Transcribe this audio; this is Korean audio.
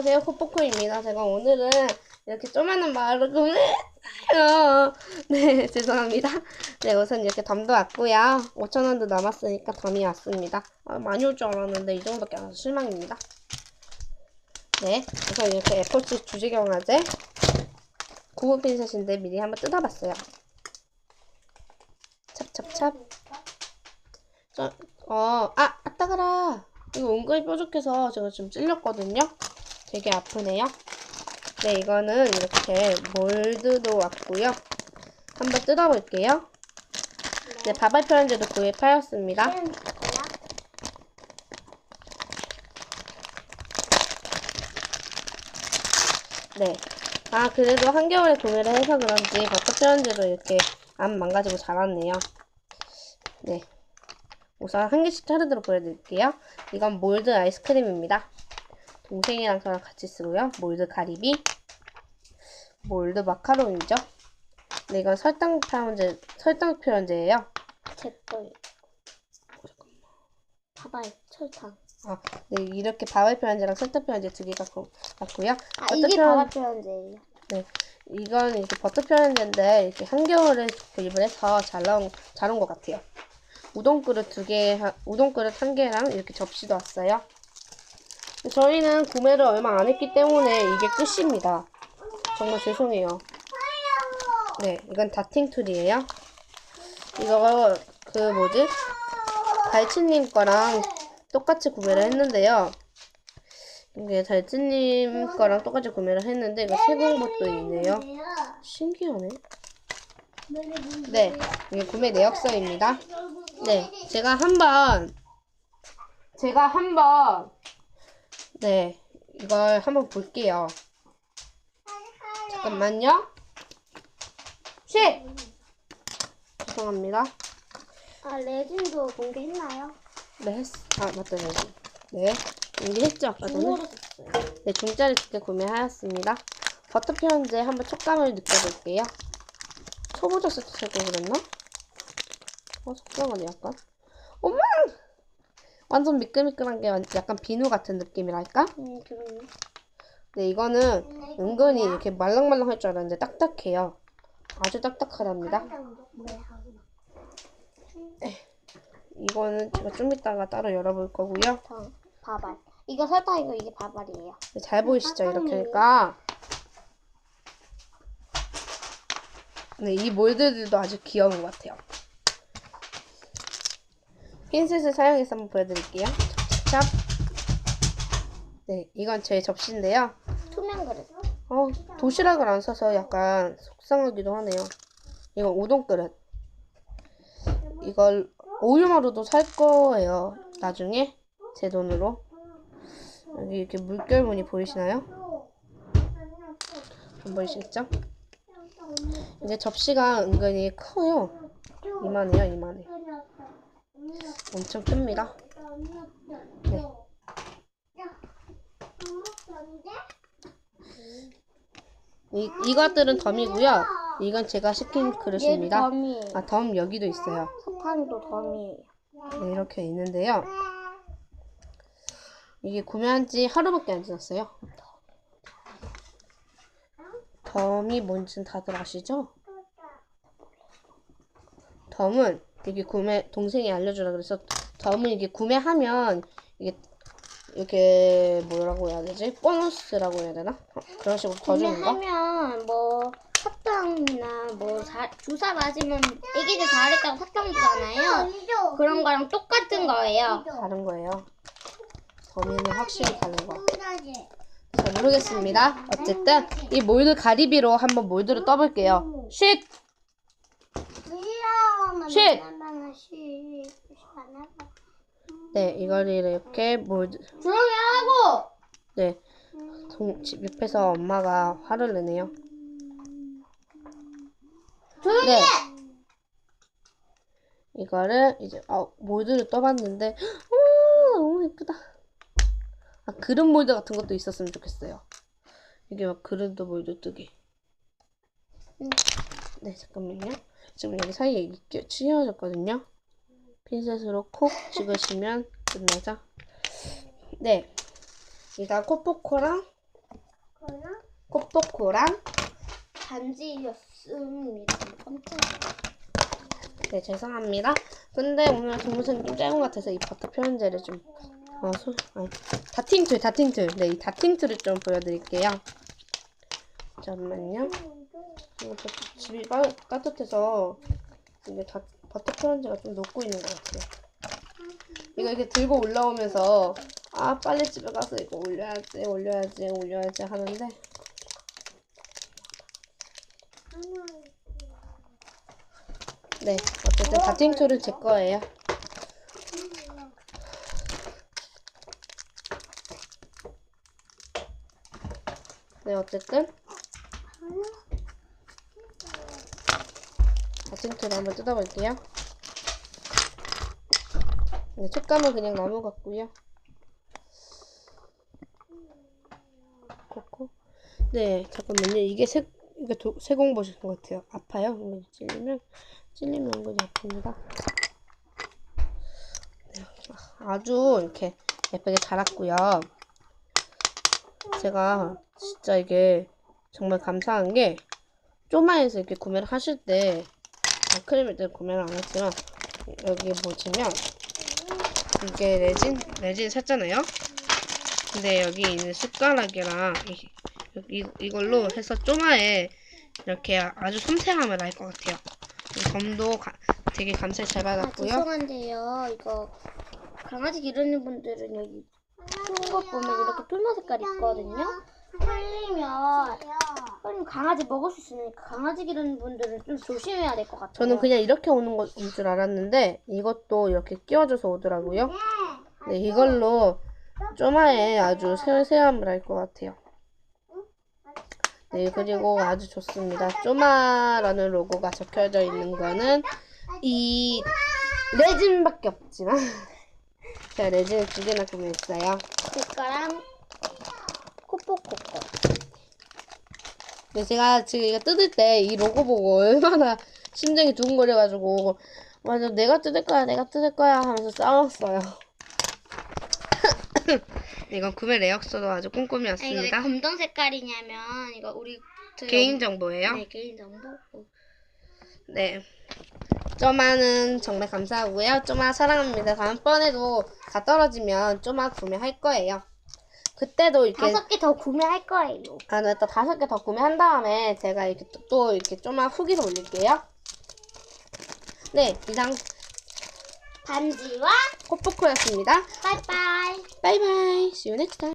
안녕하세요 코코코입니다. 제가 오늘은 이렇게 조그마한 마을을 해요. 네 죄송합니다. 네 우선 이렇게 덤도 왔고요. 5천원도 남았으니까 덤이 왔습니다. 아, 많이 올 줄 알았는데 이 정도밖에 안 와서 실망입니다. 네 우선 이렇게 애플치 주지경화제 고급 핀셋인데 미리 한번 뜯어봤어요. 찹찹찹 저, 어, 아, 아, 따가라. 이거 은근히 뾰족해서 제가 지금 찔렸거든요. 되게 아프네요. 네, 이거는 이렇게 몰드도 왔고요. 한번 뜯어볼게요. 네, 바발 표현제도 구입하였습니다. 네. 아, 그래도 한겨울에 구매를 해서 그런지 버터 표현제도 이렇게 안 망가지고 자랐네요. 네. 우선 한 개씩 차례대로 보여드릴게요. 이건 몰드 아이스크림입니다. 동생이랑 저랑 같이 쓰고요. 몰드 가리비, 몰드 마카롱이죠. 네, 이건 설탕 표현제, 설탕 표현제예요. 제걸 봐봐요 설탕 아, 네, 이렇게 바발 표현제랑 설탕 표현제 두 개가 고- 같고요. 아 버터 이게 표현- 바바 표현제예요 네, 이건 이렇게 버터 표현제인데 이렇게 한겨울에 구입을 해서 잘 나온 잘 온 것 같아요. 우동 그릇 두 개, 하- 우동 그릇 한 개랑 이렇게 접시도 왔어요. 저희는 구매를 얼마 안 했기 때문에 이게 끝입니다. 정말 죄송해요. 네, 이건 다팅툴이에요. 이거 그 뭐지? 달치님 거랑 똑같이 구매를 했는데요. 이게 달치님 거랑 똑같이 구매를 했는데 이거 세공법도 있네요. 신기하네. 네, 이게 구매 내역서입니다. 네, 제가 한번 제가 한번 네 이걸 한번 볼게요. 잠깐만요. 쉿! 죄송합니다. 아 레진도 공개했나요? 네, 했, 아, 맞다, 네. 네, 공개했죠, 아까 전에? 중고로 샀어요 네, 중짜리 두개 구매하였습니다. 버터 표현제 한번 촉감을 느껴볼게요. 초보자 살걸 그랬나? 어, 속상하네, 약간. 엄마! 완전 미끌미끌한 게 완- 약간 비누 같은 느낌이랄까? 음 그러네 네, 이거는 은근히 이렇게 말랑말랑 할 줄 알았는데 딱딱해요. 아주 딱딱하답니다. 이거는 제가 좀 이따가 따로 열어볼 거고요. 더 바발 이거 설탕이고 이게 바발이에요 네, 잘 보이시죠? 이렇게 하니까. 네, 이 몰드들도 아주 귀여운 것 같아요. 핀셋을 사용해서 한번 보여드릴게요. 찹찹. 네, 이건 제 접시인데요. 투명 그릇 어, 도시락을 안 사서 약간 속상하기도 하네요. 이건 우동 그릇. 이걸 오유마루도 살 거예요. 나중에 제 돈으로. 여기 이렇게 물결 무늬 보이시나요? 안 보이시겠죠? 이제 접시가 은근히 커요. 이만해요, 이만해. 엄청 큽니다. 네. 이, 이것들은 덤이고요. 이건 제가 시킨 그릇입니다. 덤이에요 아, 덤 여기도 있어요. 설탕도 덤이에요 네, 이렇게 있는데요. 이게 구매한 지 하루밖에 안 지났어요. 덤이 뭔지는 다들 아시죠? 덤은 이게 구매 동생이 알려주라 그래서 덤은 이게 구매하면 이게 이렇게 뭐라고 해야 되지? 보너스라고 해야 되나? 어, 그런 식으로 더 주는 거? 구매하면 뭐 사탕이나 뭐 자, 주사 맞으면 애기들 잘했다고 사탕 주잖아요 그런 거랑 똑같은 거예요 다른 거예요. 덤이는 확실히 다른 거. 잘 모르겠습니다. 어쨌든 이 몰드 가리비로 한번 몰드를 떠볼게요. 쉿! 쉿! 네, 이걸 이렇게 몰드 조용히 하고 네. 동, 집 옆에서 엄마가 화를 내네요. 조용히 네. 이거를 이제 아, 몰드를 떠봤는데 우, 너무 예쁘다. 아, 그릇 몰드 같은 것도 있었으면 좋겠어요. 이게 막 그릇도 몰드. 음. 네, 잠깐만요. 지금 여기 사이에 휘어졌거든요. 핀셋으로 콕 찍으시면 끝나죠. 네. 이가 코포코랑 코뽀코랑 반지였습니다. 깜짝이야. 네 죄송합니다. 근데 오늘 동영상이 좀 짧은 것 같아서 이 버터 표현제를 좀 어, 소, 아니, 다팅툴 다팅툴 네 이 다팅툴을 좀 보여드릴게요. 잠깐만요. 저 집이 빠, 따뜻해서 이게 다 버터 표현제가 좀 녹고 있는 것 같아요. 이거 이렇게 들고 올라오면서 아 빨리 집에 가서 이거 올려야지 올려야지 올려야지 하는데 네 어쨌든 다팅툴은 제 거예요. 네 어쨌든 다팅툴을 한번 뜯어볼게요. 네, 색감은 그냥 나무 같고요. 코코. 네, 잠깐만요. 이게 색, 이게 도, 세공 보신 것 같아요. 아파요? 이거 찔리면, 찔리면 은근히 아픕니다. 네, 아주 이렇게 예쁘게 자랐고요. 제가 진짜 이게 정말 감사한 게, 쪼마에서 이렇게 구매를 하실 때, 아크릴밀 때 구매를 안 했지만, 여기 보시면, 이게 레진, 레진 샀잖아요? 근데 여기 있는 숟가락이랑 이, 이, 이걸로 해서 쪼마에 이렇게 아주 섬세함을 알것 같아요. 점도 가- 되게 감색 잘 아, 받았고요. 죄송한데요. 이거 강아지 기르는 분들은 여기 푼것 보면 이렇게 털마 색깔 있거든요. 흘리면 흘리면 강아지 먹을 수 있으니까 강아지 기르는 분들은 좀 조심해야 될 것 같아요. 저는 그냥 이렇게 오는 것인 줄 알았는데 이것도 이렇게 끼워져서 오더라고요. 네, 이걸로 쪼마에 아주 섬세함을 알것 같아요. 네, 그리고 아주 좋습니다. 쪼마라는 로고가 적혀져 있는 거는 이 레진밖에 없지만 제가 레진을 두 개나 구매했어요. 제 거랑 코코코코. 근데 제가 지금 이거 뜯을 때 이 로고 보고 얼마나 심장이 두근거려가지고 맞아 내가 뜯을 거야 내가 뜯을 거야 하면서 싸웠어요. 이건 구매 내역서도 아주 꼼꼼히 아, 이거 왜 왔습니다. 검정 색깔이냐면 이거 우리 개인 엄- 정보예요. 네 개인 정보. 네. 쪼마는 정말 감사하고요. 쪼마 사랑합니다. 다음번에도 다 떨어지면 쪼마 구매할 거예요. 그때도 이렇게 다섯 개 더 구매할 거예요. 아, 네, 또 다섯 개 더 구매한 다음에 제가 이렇게 또, 또 이렇게 쪼마 후기를 올릴게요. 네, 이상 반지와 코포코였습니다. 빠이빠이. 바이바이. See you next time.